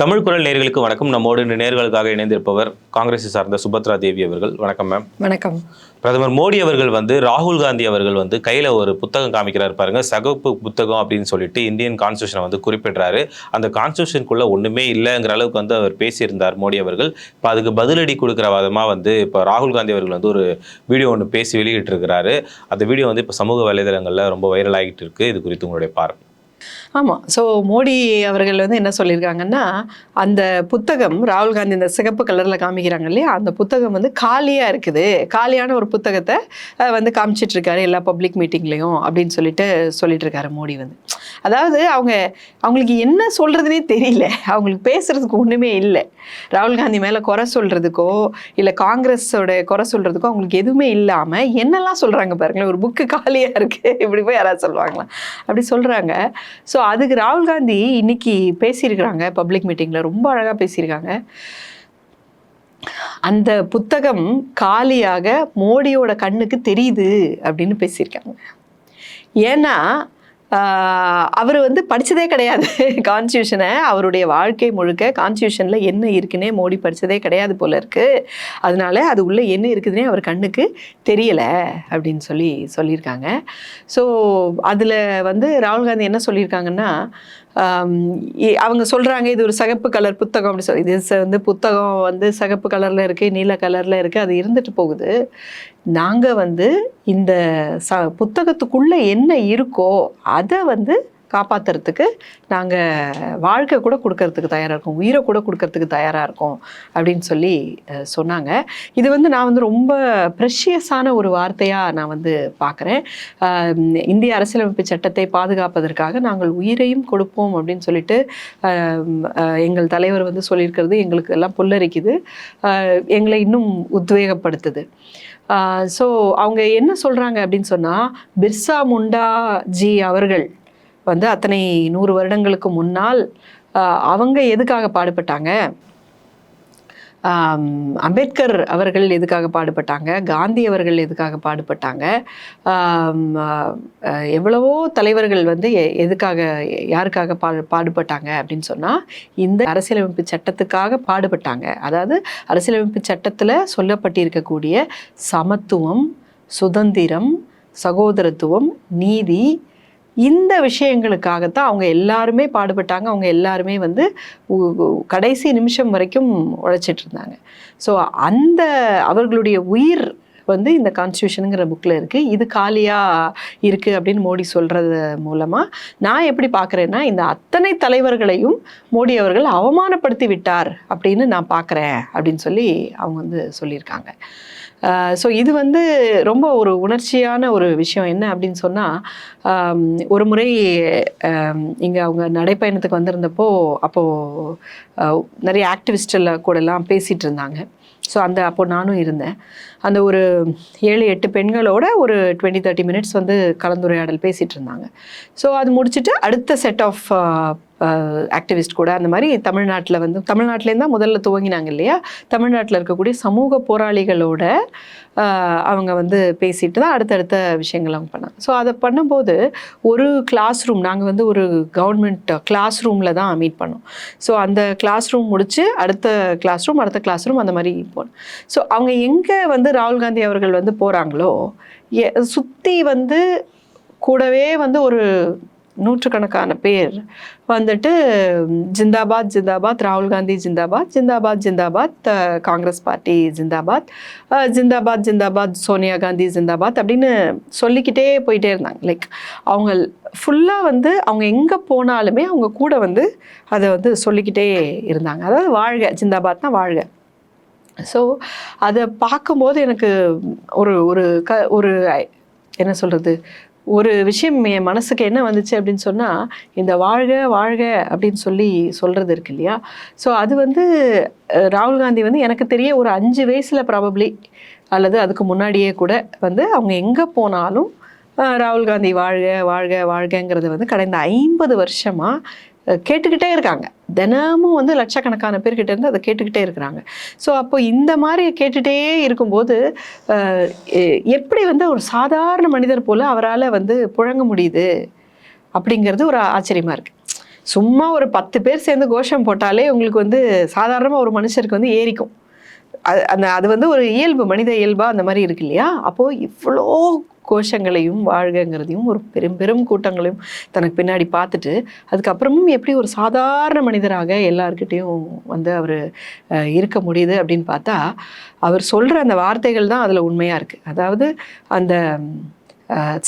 தமிழ் குரல் நேர்களுக்கு வணக்கம். நம்மோடு இன்று நேர்களுக்காக இணைந்திருப்பவர் காங்கிரஸை சார்ந்த சுபத்ரா தேவி அவர்கள். வணக்கம் மேம் வணக்கம். பிரதமர் மோடி அவர்கள் வந்து ராகுல் காந்தி அவர்கள் வந்து கையில் ஒரு புத்தகம் காமிக்கிறாரு பாருங்க. சகப்பு புத்தகம் அப்படின்னு சொல்லிட்டு இந்தியன் கான்ஸ்டியூஷனை வந்து குறிப்பிடுறாரு. அந்த கான்ஸ்டியூஷனுக்குள்ள ஒன்றுமே இல்லைங்கிற அளவுக்கு வந்து அவர் பேசியிருந்தார் மோடி அவர்கள். இப்போ அதுக்கு பதிலடி கொடுக்குற விதமாக வந்து இப்போ ராகுல் காந்தி அவர்கள் வந்து ஒரு வீடியோ ஒன்று பேசி வெளியிட்டிருக்கிறாரு. அந்த வீடியோ வந்து இப்போ சமூக வலைதளங்களில் ரொம்ப வைரல் ஆகிட்டு இருக்கு. இது குறித்து உங்களுடைய பார்வை. ஆமாம் ஸோ மோடி அவர்கள் வந்து என்ன சொல்லியிருக்காங்கன்னா அந்த புத்தகம் ராகுல் காந்தி இந்த சிகப்பு கலரில் காமிக்கிறாங்க இல்லையா? அந்த புத்தகம் வந்து காலியாக இருக்குது. காலியான ஒரு புத்தகத்தை வந்து காமிச்சிட்டு இருக்காரு எல்லா பப்ளிக் மீட்டிங்லேயும் அப்படின்னு சொல்லிட்டு சொல்லிட்டு இருக்காரு மோடி வந்து. அதாவது அவங்க அவங்களுக்கு என்ன சொல்கிறதுனே தெரியல. அவங்களுக்கு பேசுகிறதுக்கு ஒன்றுமே இல்லை. ராகுல் காந்தி மேலே குறை சொல்கிறதுக்கோ இல்லை காங்கிரஸோட குறை சொல்கிறதுக்கோ அவங்களுக்கு எதுவுமே இல்லாமல் என்னெல்லாம் சொல்கிறாங்க பாருங்களேன். ஒரு புக்கு காலியாக இருக்குது இப்படி போய் யாராவது சொல்லுவாங்களா? அப்படி சொல்கிறாங்க ஸோ அதுக்கு ராகுல் காந்தி இன்னைக்கு பேசியிருக்கிறாங்க பப்ளிக் மீட்டிங்கில் ரொம்ப அழகாக பேசியிருக்காங்க. அந்த புத்தகம் காலியாக மோடியோட கண்ணுக்கு தெரியுது அப்படின்னு பேசியிருக்காங்க. ஏன்னா அவர் வந்து படித்ததே கிடையாது. கான்ஸ்டியூஷனை அவருடைய வாழ்க்கை முழுக்க கான்ஸ்டியூஷனில் என்ன இருக்குன்னே மோடி படித்ததே கிடையாது போல இருக்குது அதனால அது உள்ளே என்ன இருக்குதுன்னே அவர் கண்ணுக்கு தெரியலை அப்படின்னு சொல்லி சொல்லியிருக்காங்க. ஸோ அதில் வந்து ராகுல் காந்தி என்ன சொல்லியிருக்காங்கன்னா அவங்க சொல்கிறாங்க இது ஒரு சகப்பு கலர் புத்தகம் அப்படின்னு சொல்லி. இது வந்து புத்தகம் வந்து சகப்பு கலரில் இருக்குது நீல கலரில் இருக்குது அது இருந்துட்டு போகுது. நாங்கள் வந்து இந்த ச புத்தகத்துக்குள்ளே என்ன இருக்கோ அதை வந்து காப்பாற்றுறதுக்கு நாங்கள் வாழ்க்கை கூட கொடுக்கறதுக்கு தயாராக இருக்கோம். உயிரை கூட கொடுக்கறதுக்கு தயாராக இருக்கோம் அப்படின்னு சொல்லி சொன்னாங்க. இது வந்து நான் வந்து ரொம்ப ப்ரெஷியஸான ஒரு வார்த்தையாக நான் வந்து பார்க்குறேன் இந்திய அரசியலமைப்பு சட்டத்தை பாதுகாப்பதற்காக நாங்கள் உயிரையும் கொடுப்போம் அப்படின்னு சொல்லிட்டு எங்கள் தலைவர் வந்து சொல்லியிருக்கிறது எங்களுக்கு எல்லாம் புல்லரிக்குது. எங்களை இன்னும் உத்வேகப்படுத்துது. ஸோ அவங்க என்ன சொல்கிறாங்க அப்படின்னு சொன்னால் பிர்சா முண்டா ஜி அவர்கள் வந்து அத்தனை நூறு வருடங்களுக்கு முன்னால் அவங்க எதுக்காக பாடுபட்டாங்க? அம்பேத்கர் அவர்கள் எதுக்காக பாடுபட்டாங்க? காந்தி அவர்கள் எதுக்காக பாடுபட்டாங்க? எவ்வளவோ தலைவர்கள் வந்து எ- எதுக்காக யாருக்காக பா பாடுபட்டாங்க அப்படின்னு சொன்னால் இந்த அரசியலமைப்பு சட்டத்துக்காக பாடுபட்டாங்க. அதாவது அரசியலமைப்பு சட்டத்தில் சொல்லப்பட்டிருக்கக்கூடிய சமத்துவம் சுதந்திரம் சகோதரத்துவம் நீதி இந்த விஷயங்களுக்காகத்தான் அவங்க எல்லாருமே பாடுபட்டாங்க. அவங்க எல்லாருமே வந்து கடைசி நிமிஷம் வரைக்கும் உழைச்சிட்டு இருந்தாங்க. ஸோ அந்த அவர்களுடைய உயிர் வந்து இந்த கான்ஸ்டியூஷனுங்கிற புக்கில் இருக்குது இது காலியாக இருக்குது அப்படின்னு மோடி சொல்கிறது மூலமாக நான் எப்படி பார்க்குறேன்னா இந்த அத்தனை தலைவர்களையும் மோடி அவர்கள் அவமானப்படுத்தி விட்டார் அப்படின்னு நான் பார்க்குறேன் அப்படின்னு சொல்லி அவங்க வந்து சொல்லியிருக்காங்க. ஸோ இது வந்து ரொம்ப ஒரு உணர்ச்சியான ஒரு விஷயம் என்ன அப்படின்னு சொன்னால் ஒரு முறை இங்கே அவங்க நடைப்பயணத்துக்கு வந்திருந்தப்போ அப்போது நிறைய ஆக்டிவிஸ்டில் கூடலாம் பேசிகிட்டு இருந்தாங்க. ஸோ அந்த அப்போது நானும் இருந்தேன். அந்த ஒரு ஏழு எட்டு பெண்களோட ஒரு டுவெண்ட்டி தேர்ட்டி மினிட்ஸ் வந்து கலந்துரையாடல் பேசிகிட்டு இருந்தாங்க. ஸோ அது முடிச்சுட்டு அடுத்த செட் ஆஃப் ஆக்டிவிஸ்ட் கூட அந்த மாதிரி தமிழ்நாட்டில் வந்து தமிழ்நாட்டிலேருந்து தான் முதல்ல துவங்கினாங்க இல்லையா? தமிழ்நாட்டில் இருக்கக்கூடிய சமூக போராளிகளோட அவங்க வந்து பேசிட்டு தான் அடுத்தடுத்த விஷயங்கள் அவங்க பண்ணாங்க. ஸோ அதை பண்ணும்போது ஒரு கிளாஸ் ரூம் நாங்கள் வந்து ஒரு கவர்மெண்ட் கிளாஸ் ரூமில் தான் மீட் பண்ணோம். ஸோ அந்த கிளாஸ் ரூம் முடித்து அடுத்த கிளாஸ் ரூம் அடுத்த கிளாஸ் ரூம் அந்த மாதிரி போனோம். ஸோ அவங்க எங்கே வந்து ராகுல் காந்தி அவர்கள் வந்து போகிறாங்களோ சுற்றி வந்து கூடவே வந்து ஒரு நூற்றுக்கணக்கான பேர் வந்துட்டு ஜிந்தாபாத் ஜிந்தாபாத் ராகுல் காந்தி ஜிந்தாபாத் ஜிந்தாபாத் ஜிந்தாபாத் காங்கிரஸ் பார்ட்டி ஜிந்தாபாத் ஜிந்தாபாத் ஜிந்தாபாத் சோனியா காந்தி ஜிந்தாபாத் அப்படின்னு சொல்லிக்கிட்டே போயிட்டே இருந்தாங்க. லைக் அவங்க ஃபுல்லாக வந்து அவங்க எங்கே போனாலுமே அவங்க கூட வந்து அதை வந்து சொல்லிக்கிட்டே இருந்தாங்க. அதாவது வாழ்க ஜிந்தாபாத்னா வாழ்க. ஸோ அதை பார்க்கும்போது எனக்கு ஒரு ஒரு க ஒரு என்ன சொல்கிறது ஒரு விஷயம் என் மனசுக்கு என்ன வந்துச்சு அப்படின்னு சொன்னால் இந்த வாழ்க வாழ்க அப்படின்னு சொல்லி சொல்கிறது இருக்கு இல்லையா? ஸோ அது வந்து ராகுல் காந்தி வந்து எனக்கு தெரிய ஒரு அஞ்சு வயசில் ப்ராபப்ளி அல்லது அதுக்கு முன்னாடியே கூட வந்து அவங்க எங்கே போனாலும் ராகுல் காந்தி வாழ்க வாழ்க வாழ்கங்கிறத வந்து கடந்த ஐம்பது வருஷமாக கேட்டுக்கிட்டே இருக்காங்க. தினமும் வந்து லட்சக்கணக்கான பேர்கிட்ட இருந்து அதை கேட்டுக்கிட்டே இருக்கிறாங்க. ஸோ அப்போ இந்த மாதிரி கேட்டுகிட்டே இருக்கும்போது எப்படி வந்து ஒரு சாதாரண மனிதர் போல் அவரால் வந்து புழங்க முடியுது? அப்படிங்கிறது ஒரு ஆச்சரியமாக இருக்குது சும்மா ஒரு பத்து பேர் சேர்ந்து கோஷம் போட்டாலே உங்களுக்கு வந்து சாதாரணமாக ஒரு மனுஷருக்கு வந்து ஏறிக்கும். அந்த அது வந்து ஒரு இயல்பு மனித இயல்பாக அந்த மாதிரி இருக்கு இல்லையா? அப்போது இவ்வளோ கோஷங்களையும் வாழ்கங்கிறதையும் ஒரு பெரும் பெரும் கூட்டங்களையும் தனக்கு பின்னாடி பார்த்துட்டு அதுக்கப்புறமும் எப்படி ஒரு சாதாரண மனிதராக எல்லார்கிட்டேயும் வந்து அவர் இருக்க முடியுது அப்படின்னு பார்த்தா அவர் சொல்கிற அந்த வார்த்தைகள் தான் அதில் உண்மையாக இருக்குது அதாவது அந்த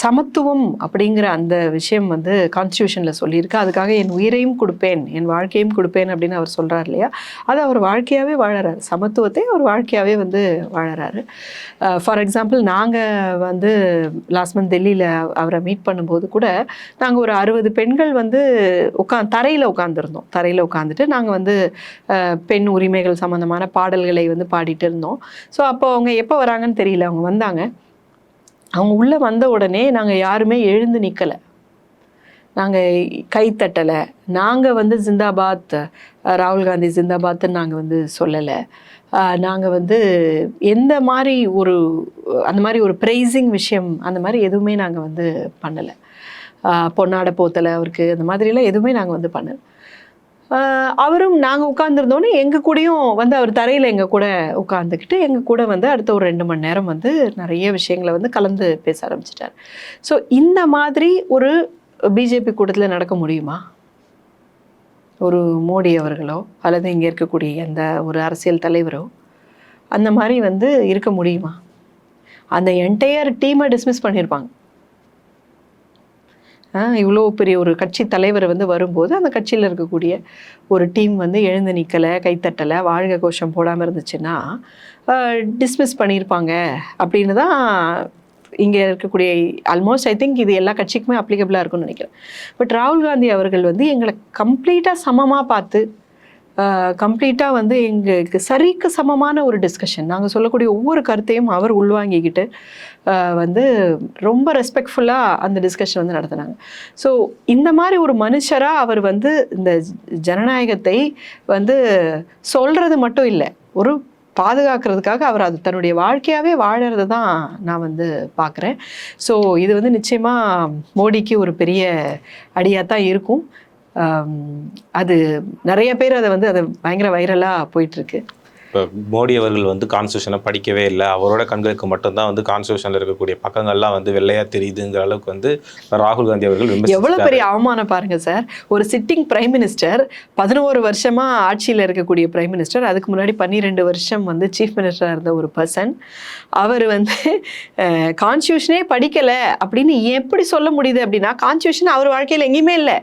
சமத்துவம் அப்படிங்கிற அந்த விஷயம் வந்து கான்ஸ்டியூஷனில் சொல்லியிருக்கு. அதுக்காக என் உயிரையும் கொடுப்பேன் என் வாழ்க்கையும் கொடுப்பேன் அப்படின்னு அவர் சொல்கிறார் இல்லையா? அது அவர் வாழ்க்கையாகவே வாழறாரு. சமத்துவத்தை அவர் வாழ்க்கையாகவே வந்து வாழறாரு. ஃபார் எக்ஸாம்பிள் நாங்கள் வந்து லாஸ்ட் மந்த் டெல்லியில் அவரை மீட் பண்ணும்போது கூட நாங்கள் ஒரு அறுபது பெண்கள் வந்து உட்கா தரையில் உட்காந்துருந்தோம் தரையில் உட்காந்துட்டு நாங்கள் வந்து பெண் உரிமைகள் சம்மந்தமான பாடல்களை வந்து பாடிட்டு இருந்தோம். ஸோ அப்போ அவங்க எப்போ வராங்கன்னு தெரியல. அவங்க வந்தாங்க. அவங்க உள்ளே வந்த உடனே நாங்கள் யாருமே எழுந்து நிற்கலை நாங்கள் கை தட்டலை. நாங்கள் வந்து ஜிந்தாபாத் ராகுல் காந்தி ஜிந்தாபாத்னு நாங்கள் வந்து சொல்லலை. நாங்கள் வந்து எந்த மாதிரி ஒரு அந்த மாதிரி ஒரு ப்ரைஸிங் விஷயம் அந்த மாதிரி எதுவுமே நாங்கள் வந்து பண்ணலை. பொன்னாடை போத்தலை அவருக்கு அந்த மாதிரிலாம் எதுவுமே நாங்கள் வந்து பண்ணலை. அவரும் நாங்கள் உட்காந்துருந்தோன்னே எங்கள் கூடயும் வந்து அவர் தரையில் எங்கள் கூட உட்காந்துக்கிட்டு எங்கள் கூட வந்து அடுத்த ஒரு ரெண்டு மணி நேரம் வந்து நிறைய விஷயங்களை வந்து கலந்து பேச ஆரம்பிச்சிட்டார். ஸோ இந்த மாதிரி ஒரு பிஜேபி கூட்டத்தில் நடக்க முடியுமா? ஒரு மோடி அவர்களோ அல்லது இங்கே இருக்கக்கூடிய எந்த ஒரு அரசியல் தலைவரோ அந்த மாதிரி வந்து இருக்க முடியுமா? அந்த என்டையர் டீமை டிஸ்மிஸ் பண்ணியிருப்பாங்க இவ்வளோ பெரிய ஒரு கட்சி தலைவர் வந்து வரும்போது அந்த கட்சியில் இருக்கக்கூடிய ஒரு டீம் வந்து எழுந்து நிற்கலை கைத்தட்டலை வாழ்க கோஷம் போடாமல் இருந்துச்சுன்னா டிஸ்மிஸ் பண்ணியிருப்பாங்க அப்படின்னு தான் இங்கே இருக்கக்கூடிய ஆல்மோஸ்ட் ஐ திங்க் இது எல்லா கட்சிக்குமே அப்ளிகபிளாக இருக்கும்னு நினைக்கிறேன். பட் ராகுல் காந்தி அவர்கள் வந்து எங்களை கம்ப்ளீட்டாக சமமாக பார்த்து கம்ப்ளீட்டாக வந்து எங்களுக்கு சரிக்கு சமமான ஒரு டிஸ்கஷன் நாங்கள் சொல்லக்கூடிய ஒவ்வொரு கருத்தையும் அவர் உள்வாங்கிக்கிட்டு வந்து ரொம்ப ரெஸ்பெக்ட்ஃபுல்லாக அந்த டிஸ்கஷன் வந்து நடத்தினாங்க. ஸோ இந்த மாதிரி ஒரு மனுஷராக அவர் வந்து இந்த ஜனநாயகத்தை வந்து சொல்கிறது மட்டும் இல்லை. ஒரு பாதுகாக்கிறதுக்காக அவர் அது தன்னுடைய வாழ்க்கையாகவே வாழறது தான் நான் வந்து பார்க்குறேன் ஸோ இது வந்து நிச்சயமாக மோடிக்கு ஒரு பெரிய அடியாக தான் இருக்கும். அது நிறைய பேர் அதை வந்து அது பயங்கர வைரலாக போயிட்டுருக்கு இப்போ மோடி அவர்கள் வந்து கான்ஸ்டியூஷனை படிக்கவே இல்லை. அவரோட கண்களுக்கு மட்டும்தான் வந்து கான்ஸ்டியூஷனில் இருக்கக்கூடிய பக்கங்கள்லாம் வந்து வெள்ளையா தெரியுதுங்கிற அளவுக்கு வந்து ராகுல் காந்தி அவர்கள் எவ்வளோ பெரிய அவமானம் பாருங்க சார். ஒரு சிட்டிங் பிரைம் மினிஸ்டர் பதினோரு வருஷமா ஆட்சியில் இருக்கக்கூடிய பிரைம் மினிஸ்டர் அதுக்கு முன்னாடி பன்னிரெண்டு வருஷம் வந்து சீஃப் மினிஸ்டராக இருந்த ஒரு பர்சன் அவர் வந்து கான்ஸ்டியூஷனே படிக்கலை அப்படின்னு எப்படி சொல்ல முடியுது அப்படின்னா கான்ஸ்டியூஷன் அவர் வாழ்க்கையில் எங்கேயுமே இல்லை.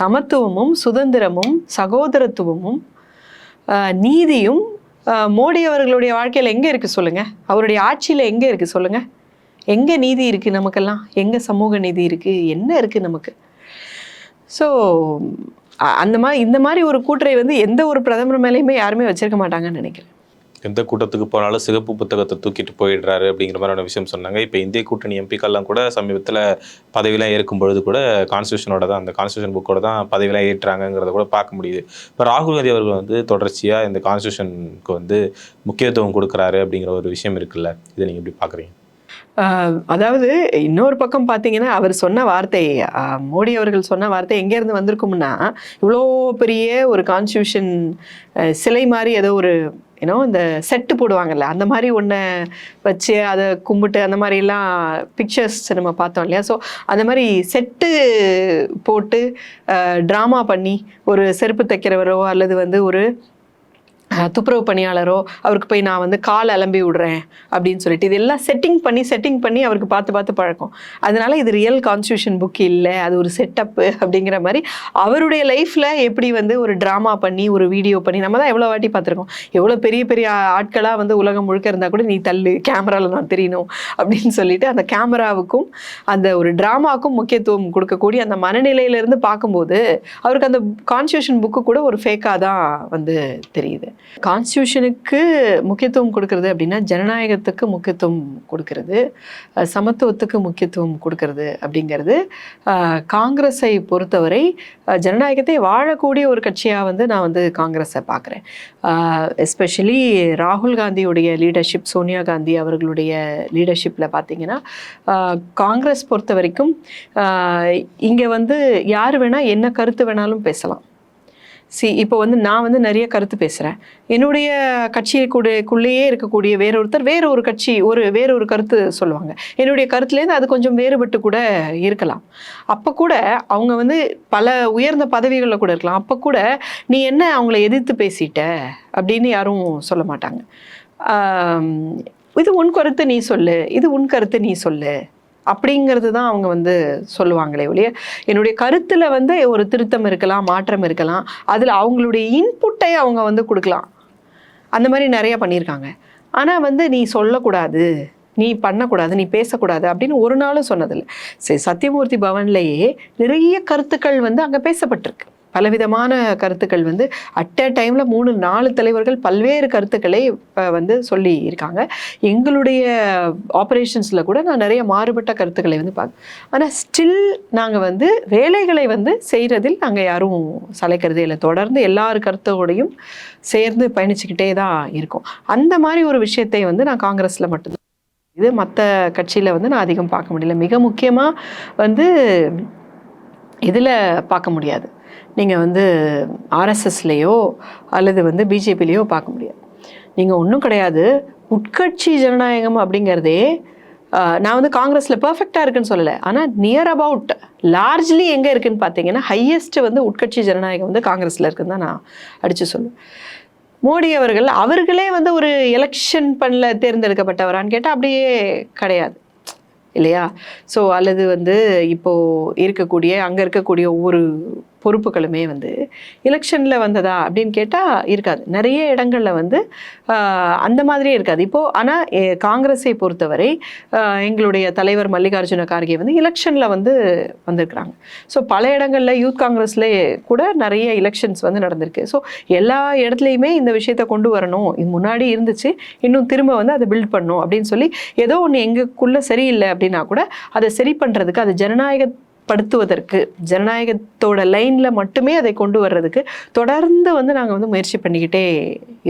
சமத்துவமும் சுதந்திரமும் சகோதரத்துவமும் நீதியும் மோடி அவர்களுடைய வாழ்க்கையில் எங்கே இருக்குது சொல்லுங்கள் அவருடைய ஆட்சியில் எங்கே இருக்குது சொல்லுங்கள் எங்கே நீதி இருக்குது நமக்கெல்லாம்? எங்கே சமூக நீதி இருக்குது என்ன இருக்குது நமக்கு? ஸோ அந்த மாதிரி இந்த மாதிரி ஒரு கூட்டரை வந்து எந்த ஒரு பிரதமர் மேலேயுமே யாருமே வச்சிருக்க மாட்டாங்கன்னு நினைக்கிறேன். எந்த கூட்டத்துக்கு போனாலும் சிகப்பு புத்தகத்தை தூக்கிட்டு போயிடுறாரு அப்படிங்கிற மாதிரியான விஷயம் சொன்னாங்க. இப்போ இந்திய கூட்டணி எம்பிக்கள்லாம் கூட சமீபத்தில் பதவியெல்லாம் ஏற்கும் பொழுது கூட கான்ஸ்டியூஷனோட தான் அந்த கான்ஸ்டியூஷன் புக்கோட தான் பதவியெல்லாம் ஏற்றாங்கங்கிறத கூட பார்க்க முடியுது. இப்போ ராகுல் காந்தி அவர்கள் வந்து தொடர்ச்சியாக இந்த கான்ஸ்டியூஷனுக்கு வந்து முக்கியத்துவம் கொடுக்குறாரு அப்படிங்கிற ஒரு விஷயம் இருக்குல்ல? இதை நீங்கள் எப்படி பார்க்குறீங்க? அதாவது இன்னொரு பக்கம் பார்த்தீங்கன்னா அவர் சொன்ன வார்த்தை மோடி அவர்கள் சொன்ன வார்த்தை எங்கேருந்து வந்திருக்கும்னா இவ்வளோ பெரிய ஒரு கான்ஸ்டியூஷன் சிலை மாதிரி ஏதோ ஒரு ஏன்னோ இந்த செட்டு போடுவாங்கல்ல அந்த மாதிரி ஒன்றை வச்சு அதை கும்பிட்டு அந்த மாதிரிலாம் பிக்சர்ஸ் நம்ம பார்த்தோம் இல்லையா? ஸோ அந்த மாதிரி செட்டு போட்டு ட்ராமா பண்ணி ஒரு செருப்பு தைக்கிறவரோ அல்லது வந்து ஒரு துப்புரவு பணியாளரோ அவருக்கு போய் நான் வந்து கால் அலம்பி விடுறேன் அப்படின்னு சொல்லிட்டு இதெல்லாம் செட்டிங் பண்ணி செட்டிங் பண்ணி அவருக்கு பார்த்து பார்த்து பழக்கம். அதனால இது ரியல் கான்ஸ்டியூஷன் புக் இல்லை அது ஒரு செட்டப்பு அப்படிங்கிற மாதிரி அவருடைய லைஃப்பில் எப்படி வந்து ஒரு ட்ராமா பண்ணி ஒரு வீடியோ பண்ணி நம்ம தான் எவ்வளோ வாட்டி பார்த்துருக்கோம். எவ்வளோ பெரிய பெரிய ஆட்களாக வந்து உலகம் முழுக்க இருந்தால் கூட நீ தள்ளு கேமராவில் நான் தெரியணும் அப்படின்னு சொல்லிட்டு அந்த கேமராவுக்கும் அந்த ஒரு ட்ராமாவுக்கும் முக்கியத்துவம் கொடுக்கக்கூடிய அந்த மனநிலையிலேருந்து பார்க்கும்போது அவருக்கு அந்த கான்ஸ்டியூஷன் புக்கு கூட ஒரு ஃபேக்காக தான் வந்து தெரியுது. கான்ஸ்டியூஷனுக்கு முக்கியத்துவம் கொடுக்கறது அப்படின்னா ஜனநாயகத்துக்கு முக்கியத்துவம் கொடுக்கறது சமத்துவத்துக்கு முக்கியத்துவம் கொடுக்கறது அப்படிங்கிறது காங்கிரஸை பொறுத்தவரை ஜனநாயகத்தை வாழக்கூடிய ஒரு கட்சியாக வந்து நான் வந்து காங்கிரஸை பார்க்குறேன். எஸ்பெஷலி ராகுல் காந்தியுடைய லீடர்ஷிப் சோனியா காந்தி அவர்களுடைய லீடர்ஷிப்பில் பார்த்தீங்கன்னா காங்கிரஸ் பொறுத்த வரைக்கும் இங்கே வந்து யார் வேணால் என்ன கருத்து வேணாலும் பேசலாம். சி இப்போ வந்து நான் வந்து நிறைய கருத்து பேசுகிறேன் என்னுடைய கட்சியை கூடக்குள்ளேயே இருக்கக்கூடிய வேறொருத்தர் வேற ஒரு கட்சி ஒரு வேற ஒரு கருத்து சொல்லுவாங்க. என்னுடைய கருத்துலேருந்து அது கொஞ்சம் வேறுபட்டு கூட இருக்கலாம். அப்போ கூட அவங்க வந்து பல உயர்ந்த பதவிகளில் கூட இருக்கலாம். அப்போ கூட நீ என்ன அவங்கள எதிர்த்து பேசிட்ட? அப்படின்னு யாரும் சொல்ல மாட்டாங்க. இது உன் கருத்து நீ சொல்லு. இது உன் கருத்து நீ சொல்லு. அப்படிங்கிறது தான் அவங்க வந்து சொல்லுவாங்களே ஒழிய என்னுடைய கருத்தில் வந்து ஒரு திருத்தம் இருக்கலாம் மாற்றம் இருக்கலாம் அதில் அவங்களுடைய இன்புட்டை அவங்க வந்து கொடுக்கலாம். அந்த மாதிரி நிறைய பண்ணியிருக்காங்க. ஆனால் வந்து நீ சொல்லக்கூடாது நீ பண்ணக்கூடாது நீ பேசக்கூடாது அப்படின்னு ஒரு நாளும் சொன்னதில்லை. சரி சத்தியமூர்த்தி பவன்லேயே நிறைய கருத்துக்கள் வந்து அங்கே பேசப்பட்டிருக்கு. பலவிதமான கருத்துக்கள் வந்து அட் அ டைமில் மூணு நாலு தலைவர்கள் பல்வேறு கருத்துக்களை இப்போ வந்து சொல்லி இருக்காங்க எங்களுடைய ஆப்ரேஷன்ஸில் கூட நான் நிறைய மாறுபட்ட கருத்துக்களை வந்து பார்க்க ஆனால் ஸ்டில் நாங்கள் வந்து வேலைகளை வந்து செய்கிறதில் நாங்கள் யாரும் சளைக்கிறதே இல்லை. தொடர்ந்து எல்லார் கருத்தோடையும் சேர்ந்து பயணிச்சுக்கிட்டே தான் இருக்கோம். அந்த மாதிரி ஒரு விஷயத்தை வந்து நான் காங்கிரஸில் மட்டும்தான் இது மற்ற கட்சியில் வந்து நான் அதிகம் பார்க்க முடியல. மிக முக்கியமாக வந்து இதில் பார்க்க முடியாது. நீங்கள் வந்து ஆர்எஸ்எஸ்லேயோ அல்லது வந்து பிஜேபிலேயோ பார்க்க முடியாது. நீங்கள் ஒன்றும் கிடையாது. உட்கட்சி ஜனநாயகம் அப்படிங்கிறதே நான் வந்து காங்கிரஸில் பர்ஃபெக்டாக இருக்குன்னு சொல்லலை. ஆனால் நியர் அபவுட் லார்ஜ்லி எங்கே இருக்குன்னு பார்த்தீங்கன்னா ஹையஸ்ட்டு வந்து உட்கட்சி ஜனநாயகம் வந்து காங்கிரஸில் இருக்குன்னு தான் நான் அடித்து சொல்லுவேன். மோடி அவர்கள் அவர்களே வந்து ஒரு எலெக்ஷன் பண்ணல தேர்ந்தெடுக்கப்பட்டவரான்னு கேட்டால் அப்படியே கிடையாது. இல்லையா? ஸோ அல்லது வந்து இப்போது இருக்கக்கூடிய அங்கே இருக்கக்கூடிய ஒவ்வொரு பொறுப்புகளுமே வந்து எலெக்ஷனில் வந்ததா அப்படின்னு கேட்டால் இருக்காது. நிறைய இடங்களில் வந்து அந்த மாதிரியே இருக்காது. இப்போது ஆனால் காங்கிரஸை பொறுத்தவரை எங்களுடைய தலைவர் மல்லிகார்ஜுன கார்கே வந்து எலெக்ஷனில் வந்து வந்திருக்கிறாங்க. ஸோ பல இடங்களில் யூத் காங்கிரஸ்ல கூட நிறைய எலெக்ஷன்ஸ் வந்து நடந்திருக்கு. ஸோ எல்லா இடத்துலையுமே இந்த விஷயத்தை கொண்டு வரணும். இது முன்னாடி இருந்துச்சு. இன்னும் திரும்ப வந்து அதை பில்ட் பண்ணும் அப்படின்னு சொல்லி ஏதோ ஒன்று எங்களுக்குள்ளே சரியில்லை அப்படின்னா கூட அதை சரி பண்ணுறதுக்கு அது ஜனநாயக படுத்துவதற்கு ஜனநாயகத்தோட லைனில் மட்டுமே அதை கொண்டு வர்றதுக்கு தொடர்ந்து வந்து நாங்கள் வந்து முயற்சி பண்ணிக்கிட்டே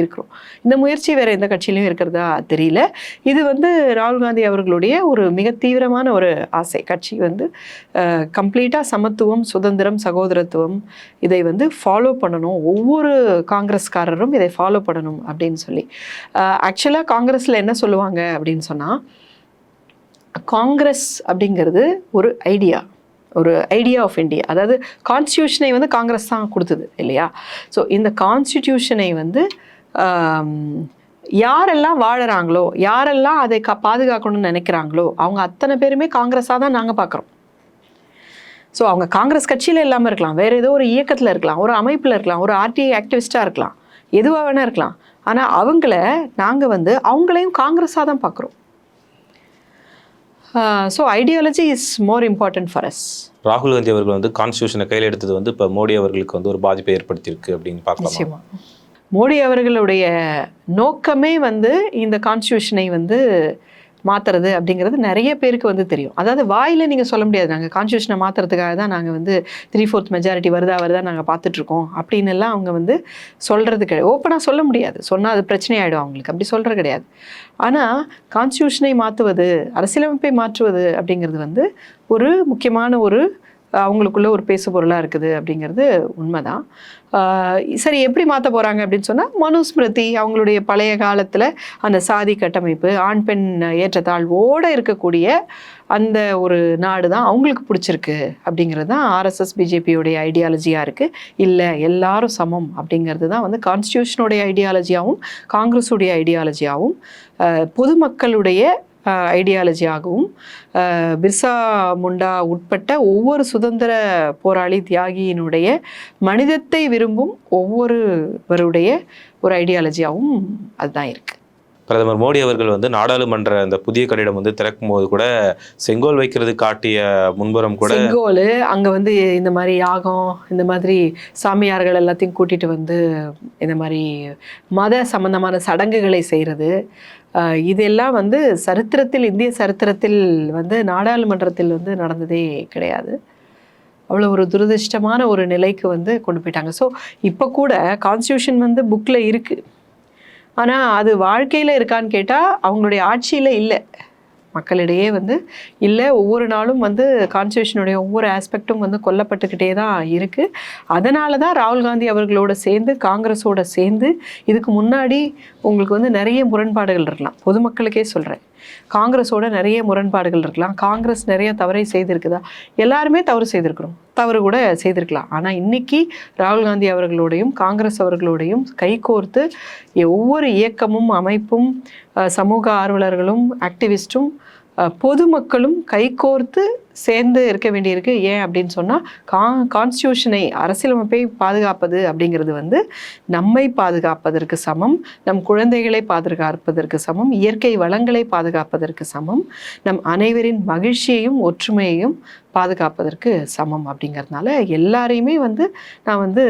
இருக்கிறோம். இந்த முயற்சி வேறு எந்த கட்சியிலையும் இருக்கிறதா தெரியல. இது வந்து ராகுல் காந்தி அவர்களுடைய ஒரு மிக தீவிரமான ஒரு ஆசை. கட்சி வந்து கம்ப்ளீட்டாக சமத்துவம் சுதந்திரம் சகோதரத்துவம் இதை வந்து ஃபாலோ பண்ணணும். ஒவ்வொரு காங்கிரஸ்காரரும் இதை ஃபாலோ பண்ணணும் அப்படின்னு சொல்லி. ஆக்சுவலாக காங்கிரஸில் என்ன சொல்லுவாங்க அப்படின்னு சொன்னால் காங்கிரஸ் அப்படிங்கிறது ஒரு ஐடியா ஒரு ஐடியா ஆஃப் இந்தியா அதாவது கான்ஸ்டியூஷனை வந்து காங்கிரஸ் தான் கொடுத்தது இல்லையா? ஸோ இந்த கான்ஸ்டியூஷனை வந்து யாரெல்லாம் வாழறாங்களோ யாரெல்லாம் அதை கா பாதுகாக்கணும்னு நினைக்கிறாங்களோ அவங்க அத்தனை பேருமே காங்கிரஸாக தான் நாங்கள் பார்க்குறோம் ஸோ அவங்க காங்கிரஸ் கட்சியில் இல்லாமல் இருக்கலாம். வேறு ஏதோ ஒரு இயக்கத்தில் இருக்கலாம். ஒரு அமைப்பில் இருக்கலாம். ஒரு ஆர்டிஐ ஆக்டிவிஸ்ட்டாக இருக்கலாம். எதுவாக வேணால் இருக்கலாம். ஆனால் அவங்கள நாங்கள் வந்து அவங்களையும் காங்கிரஸாக தான் பார்க்குறோம் so ideology is more important for us ராகுல் காந்தி அவர்கள் வந்து கான்ஸ்டியூஷனை கையில் எடுத்தது வந்து இப்போ மோடி அவர்களுக்கு வந்து ஒரு பாதிப்பை ஏற்படுத்தியிருக்கு அப்படின்னு பார்க்கலாம்? மோடி அவர்களுடைய நோக்கமே வந்து இந்த கான்ஸ்டியூஷனை வந்து மாற்றுறது அப்படிங்கிறது நிறைய பேருக்கு வந்து தெரியும். அதாவது வாயில் நீங்கள் சொல்ல முடியாது. நாங்கள் கான்ஸ்டியூஷனை மாற்றுறதுக்காக தான் நாங்கள் வந்து த்ரீ ஃபோர்த் மெஜாரிட்டி வருதா வருதா நாங்கள் பார்த்துட்ருக்கோம். அப்படின்னு எல்லாம் அவங்க வந்து சொல்கிறது கிடையாது. ஓப்பனாக சொல்ல முடியாது. சொன்னால் அது பிரச்சனையாயிடும் அவங்களுக்கு. அப்படி சொல்கிறது கிடையாது. ஆனால் கான்ஸ்டியூஷனை மாற்றுவது அரசியலமைப்பை மாற்றுவது அப்படிங்கிறது வந்து ஒரு முக்கியமான ஒரு அவங்களுக்குள்ள ஒரு பேசு பொருளாக இருக்குது அப்படிங்கிறது உண்மைதான். சரி எப்படி மாற்ற போகிறாங்க அப்படின்னு சொன்னால் மனுஸ்மிருதி அவங்களுடைய பழைய காலத்தில் அந்த சாதி கட்டமைப்பு ஆண் பெண் ஏற்றத்தாழ்வோடு இருக்கக்கூடிய அந்த ஒரு நாடு தான் அவங்களுக்கு பிடிச்சிருக்கு அப்படிங்கிறது தான் ஆர்எஸ்எஸ் பிஜேபியோடைய ஐடியாலஜியாக இருக்குது இல்லை எல்லாரும் சமம் அப்படிங்கிறது தான் வந்து கான்ஸ்டியூஷனுடைய ஐடியாலஜியாகவும் காங்கிரஸுடைய ஐடியாலஜியாகவும் பொதுமக்களுடைய ஐடியாலஜியாகவும் பிர்சா முண்டா உட்பட்ட ஒவ்வொரு சுதந்திர போராளி தியாகியினுடைய மனிதத்தை விரும்பும் ஒவ்வொருவருடைய ஒரு ஐடியாலஜியாகவும் அதுதான் இருக்குது பிரதமர் மோடி அவர்கள் வந்து நாடாளுமன்ற அந்த புதிய கட்டிடம் வந்து திறக்கும் போது கூட செங்கோல் வைக்கிறது காட்டிய முன்புறம் கூட செங்கோல் அங்க வந்து இந்த மாதிரி யாகம் இந்த மாதிரி சாமியார்கள் எல்லாத்தையும் கூட்டிட்டு வந்து இந்த மாதிரி மத சம்பந்தமான சடங்குகளை செய்கிறது இதெல்லாம் வந்து சரித்திரத்தில் இந்திய சரித்திரத்தில் வந்து நாடாளுமன்றத்தில் வந்து நடந்ததே கிடையாது. அவ்வளோ ஒரு துரதிர்ஷ்டமான ஒரு நிலைக்கு வந்து கொண்டு போயிட்டாங்க. ஸோ இப்போ கூட கான்ஸ்டியூஷன் வந்து புக்கில் இருக்குது ஆனால் அது வாழ்க்கையில் இருக்கான்னு கேட்டால் அவங்களுடைய ஆட்சியில் இல்லை. மக்களிடையே வந்து இல்லை ஒவ்வொரு நாளும் வந்து கான்ஸ்டியூஷனுடைய ஒவ்வொரு ஆஸ்பெக்டும் வந்து கொல்லப்பட்டுக்கிட்டே தான் இருக்குது அதனால தான் ராகுல் காந்தி அவர்களோட சேர்ந்து காங்கிரஸோட சேர்ந்து இதுக்கு முன்னாடி உங்களுக்கு வந்து நிறைய முரண்பாடுகள் இருக்கலாம். பொதுமக்களுக்கே சொல்கிறேன் காங்கிரஸோட நிறைய முரண்பாடுகள் இருக்கலாம். காங்கிரஸ் நிறைய தவறை செய்திருக்குதா? எல்லாருமே தவறு செய்திருக்கிறோம். தவறு கூட செய்திருக்கலாம். ஆனால் இன்னைக்கு ராகுல் காந்தி அவர்களோடையும் காங்கிரஸ் அவர்களோடையும் கைகோர்த்து ஒவ்வொரு இயக்கமும் அமைப்பும் சமூக ஆர்வலர்களும் ஆக்டிவிஸ்ட்டும் பொதுமக்களும் கைகோர்த்து சேர்ந்து இருக்க வேண்டியிருக்கு. ஏன் அப்படின்னு சொன்னால் கா கான்ஸ்டியூஷனை அரசியலமைப்பை பாதுகாப்பது அப்படிங்கிறது வந்து நம்மை பாதுகாப்பதற்கு சமம் நம் குழந்தைகளை பாதுகாப்பதற்கு சமம் இயற்கை வளங்களை பாதுகாப்பதற்கு சமம் நம் அனைவரின் மகிழ்ச்சியையும் ஒற்றுமையையும் பாதுகாப்பதற்கு சமம் அப்படிங்கிறதுனால எல்லாரையுமே வந்து நான் வந்து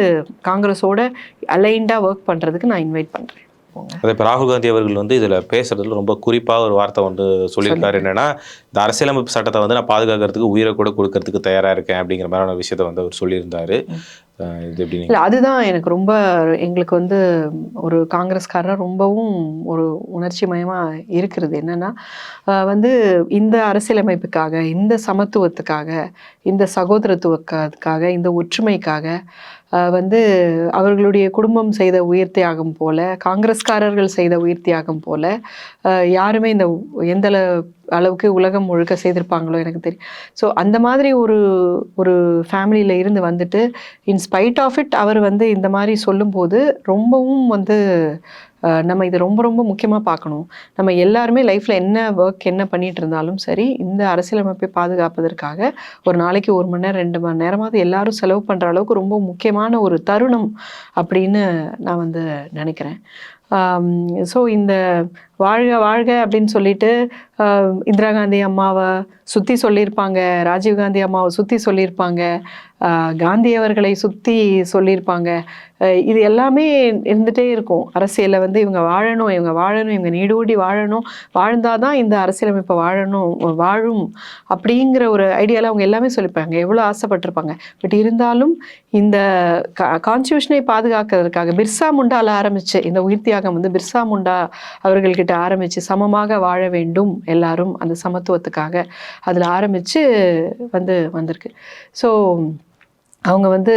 காங்கிரஸோட அலைண்டாக ஒர்க் பண்ணுறதுக்கு நான் இன்வைட் பண்ணுறேன் அதே இப்போ ராகுல் காந்தி அவர்கள் வந்து இதில் பேசுறதுல ரொம்ப குறிப்பாக ஒரு வார்த்தை வந்து சொல்லியிருக்காரு. என்னன்னா இந்த அரசியலமைப்பு சட்டத்தை வந்து நான் பாதுகாக்கிறதுக்கு உயிரை கூட கொடுக்கறதுக்கு தயாராக இருக்கேன் அப்படிங்கிற மாதிரியான விஷயத்தை வந்து அவர் சொல்லியிருந்தாரு. இது எப்படி இல்லை அதுதான் எனக்கு ரொம்ப எங்களுக்கு வந்து ஒரு காங்கிரஸ்காரர் ரொம்பவும் ஒரு உணர்ச்சி மயமாக இருக்கிறது. என்னன்னா வந்து இந்த அரசியலமைப்புக்காக இந்த சமத்துவத்துக்காக இந்த சகோதரத்துவக்காக இந்த ஒற்றுமைக்காக வந்து அவர்களுடைய குடும்பம் செய்த உயிர் தியாகம் போல காங்கிரஸ்காரர்கள் செய்த உயிர் தியாகம் போல யாருமே இந்த எந்த அளவுக்கு உலகம் முழுக்க செய்திருப்பாங்களோ எனக்கு தெரியும் ஸோ அந்த மாதிரி ஒரு ஒரு ஃபேமிலியில் இருந்து வந்துட்டு இன் ஸ்பைட் ஆஃப் இட் அவர் வந்து இந்த மாதிரி சொல்லும்போது ரொம்பவும் வந்து நம்ம இது ரொம்ப ரொம்ப முக்கியமாக பார்க்கணும். நம்ம எல்லாருமே லைஃப்பில் என்ன ஒர்க் என்ன பண்ணிட்டு இருந்தாலும் சரி இந்த அரசியலமைப்பை பாதுகாப்பதற்காக ஒரு நாளைக்கு ஒரு மணி நேரம் ரெண்டு மணி நேரமாவது எல்லாரும் செலவு பண்ணுற அளவுக்கு ரொம்ப முக்கியமான ஒரு தருணம் அப்படின்னு நான் வந்து நினைக்கிறேன். ஸோ இந்த வாழ்க வாழ்க அப்படின்னு சொல்லிட்டு இந்திரா காந்தி அம்மாவை சுற்றி சொல்லியிருப்பாங்க ராஜீவ் காந்தி அம்மாவை சுற்றி சொல்லியிருப்பாங்க காந்தி அவர்களை சுற்றி சொல்லியிருப்பாங்க. இது எல்லாமே இருந்துகிட்டே இருக்கும். அரசியலில் வந்து இவங்க வாழணும் இவங்க வாழணும் இவங்க நீடூடி வாழணும் வாழ்ந்தால் தான் இந்த அரசியலமைப்பை வாழணும் வாழும் அப்படிங்கிற ஒரு ஐடியாவில் அவங்க எல்லாமே சொல்லியிருப்பாங்க. எவ்வளோ ஆசைப்பட்டிருப்பாங்க. பட் இருந்தாலும் இந்த கான்ஸ்டியூஷனை பாதுகாக்கிறதுக்காக பிர்சா முண்டால ஆரம்பித்து இந்த உயிர் தியாகம் வந்து பிர்சா முண்டா அவர்கள்கிட்ட ஆரம்பித்து சமமாக வாழ வேண்டும் எல்லாரும் அந்த சமத்துவத்துக்காக அதில் ஆரம்பிச்சு வந்து வந்திருக்கு. ஸோ அவங்க வந்து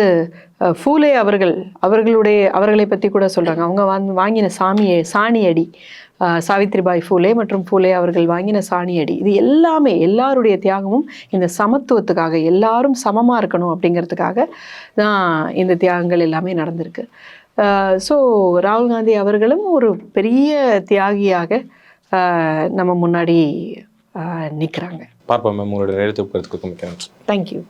ஃபூலே அவர்கள் அவர்களுடைய அவர்களை பற்றி கூட சொல்கிறாங்க அவங்க வாங்க வாங்கின சாமியை சாணியடி சாவித்ரிபாய் ஃபூலே மற்றும் ஃபூலே அவர்கள் வாங்கின சாணியடி. இது எல்லாமே எல்லாருடைய தியாகமும் இந்த சமத்துவத்துக்காக எல்லாரும் சமமாக இருக்கணும் அப்படிங்கிறதுக்காக தான் இந்த தியாகங்கள் எல்லாமே நடந்திருக்கு. ஸோ ராகுல் காந்தி அவர்களும் ஒரு பெரிய தியாகியாக நம்ம முன்னாடி நிற்கிறாங்க பார்ப்போம் மேம் உங்களுடைய நேரத்தை கொடுக்கறதுக்கு மிக்க நன்றி. தேங்க்யூ